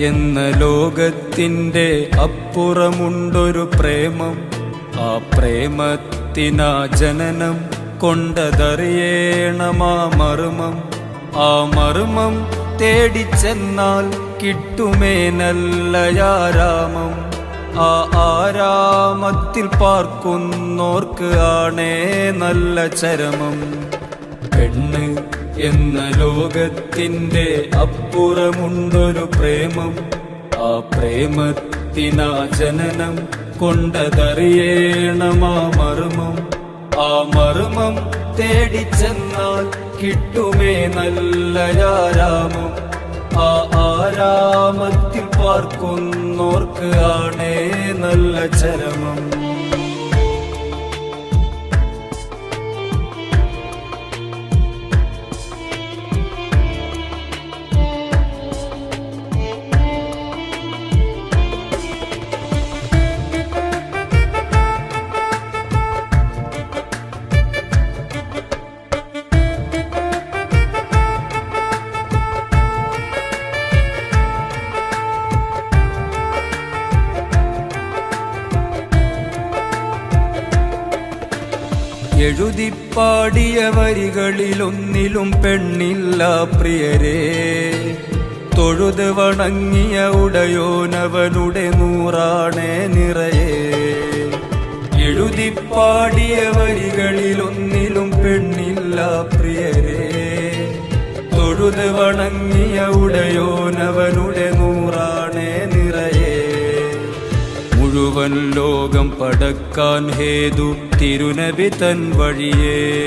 എന്ന ലോകത്തിന്റെ അപ്പുറമുണ്ടൊരു പ്രേമം ആ പ്രേമത്തിനാ ജനനം കൊണ്ടതറിയേണമാ മർമ്മം. ആ മർമ്മം തേടിച്ചെന്നാൽ കിട്ടുമേ നല്ലയാരാമം ആ ആരാമത്തിൽ പാർക്കുന്നോർക്ക് ആണേ നല്ല ചരമം. പെണ്ണ് എന്ന ലോകത്തിന്റെ അപ്പുറമുണ്ടൊരു പ്രേമം. ആ പ്രേമത്തിനാ ജനനം കൊണ്ടതറിയേണമാ മർമ്മം. ആ മർമ്മം തേടിച്ചെന്നാൽ കിട്ടുമേ നല്ല നല്ലയാരാമം ആ ആരാമത്തിൽ പാർക്കുന്നോർക്ക് ആണേ നല്ല ചരമം. എഴുതിപ്പാടിയ വരികളിലൊന്നിലും പെണ്ണില്ല പ്രിയരേ. തൊഴുത് വണങ്ങിയ ഉടയോനവനുടെ നൂറാണേ നിറയെ. എഴുതിപ്പാടിയ വരികളിലൊന്നിലും പെണ്ണില്ല പ്രിയരേ. തൊഴുത് വണങ്ങിയ ഉടയോനവനുടെ മുഴുവൻ ലോകം പടക്കാൻ ഹേതു തിരുനബി തൻ വഴിയേ.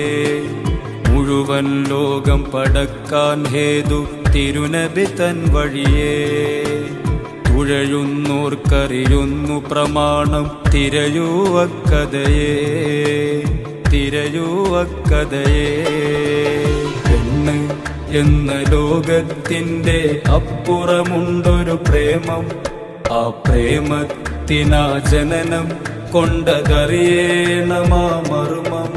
മുഴുവൻ ലോകം പടക്കാൻ ഹേതു തിരുനബി തൻ വഴിയേ. തുഴയുന്നോർക്കറിയുന്നു പ്രമാണം തിരയൂവക്കഥയേ. തിരയൂവക്കഥയേ. പെണ്ണ് എന്ന ലോകത്തിന്റെ അപ്പുറമുണ്ടൊരു പ്രേമം. ആ പ്രേമത്തിനാ ജനനം കൊണ്ടതറിയേണമാ മർമ്മം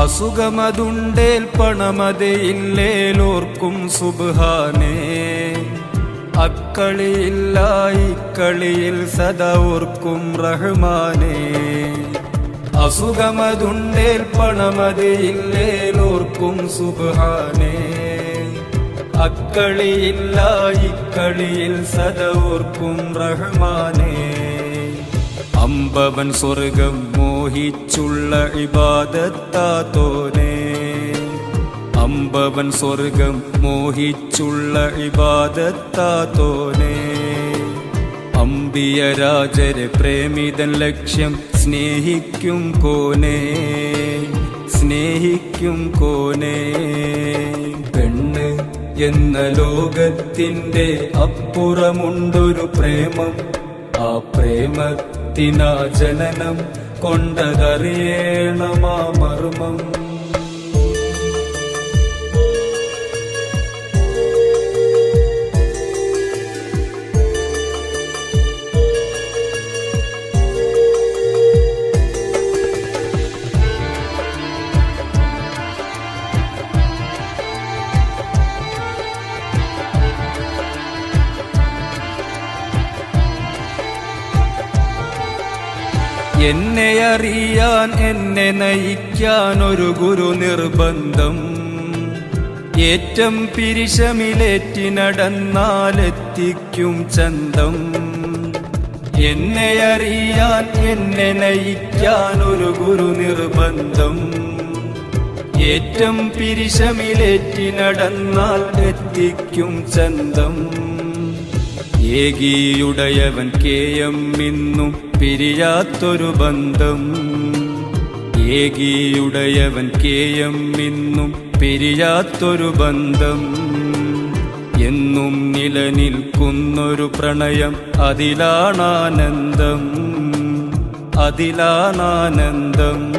അസുഖമതുണ്ടേൽ പണമതയില്ലേലോർക്കും സുബാനേ അക്കളിയില്ല ഇക്കളിയിൽ സദാ ഓർക്കും റഹ്മാനേ. അസുഖമതുണ്ടേൽ പണമതയില്ലേലോർക്കും സുബാനേ അക്കളിയില്ല ഇക്കളിയിൽ സദാ റഹ്മാനേ. അമ്പവൻ സ്വർഗം മോഹിച്ചുള്ള ഇബാദത്താത്തോനെ അമ്പവൻ സ്വർഗം മോഹിച്ചുള്ള ഇബാദത്താത്തോനെ അമ്പിയ രാജരെ പ്രേമിതൻ ലക്ഷ്യം സ്നേഹിക്കും കോനെ. സ്നേഹിക്കും കോനെ. പെണ്ണ് എന്ന ലോകത്തിന്റെ അപ്പുറമുണ്ടൊരു പ്രേമം. ആ പ്രേമത്തിനാ ജനനം കൊണ്ടതറിയേണമാ മർമ്മം എന്നെ അറിയാൻ എന്നെ നയിക്കാൻ ഒരു ഗുരു നിർബന്ധം. ഏറ്റം പിരിശമിലേറ്റി നടന്നാലെത്തിക്കും ചന്തം. എന്നെ അറിയാൻ എന്നെ നയിക്കാൻ ഒരു ഗുരു നിർബന്ധം. ഏറ്റം പിരിശമിലേറ്റി നടന്നാൽ എത്തിക്കും ചന്തം. ഏകിയുടയവൻ കേയം ഇന്നും പിരിയാത്തൊരു ബന്ധം. ഏകിയുടയവൻ കേയം ഇന്നും പിരിയാത്തൊരു ബന്ധം. എന്നും നിലനിൽക്കുന്നൊരു പ്രണയം അതിലാണാനന്ദം. അതിലാണാനന്ദം.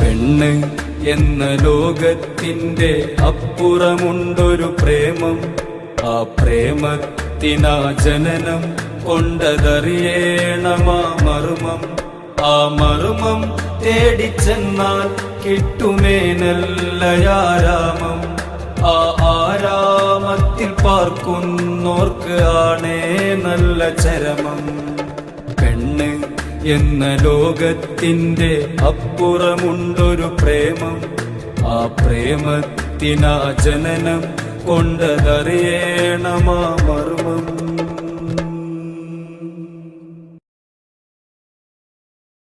പെണ്ണ് എന്ന ലോകത്തിന്റെ അപ്പുറമുണ്ടൊരു പ്രേമം. ആ പ്രേമത്തിനാ ജനനം കൊണ്ടതറിയേണമാ മർമ്മം ആ മർമ്മം തേടിച്ചെന്നാൽ കിട്ടുമേ നല്ലയാരാമം ആ ആരാമത്തിൽ പാർക്കുന്നോർക്ക് ആണേ നല്ല ചരമം. പെണ്ണ് എന്ന ലോകത്തിന്റെ അപ്പുറമുണ്ടൊരു പ്രേമം. ആ പ്രേമത്തിനാ ജനനം കൊണ്ടതറിയേണമാ മർമ്മം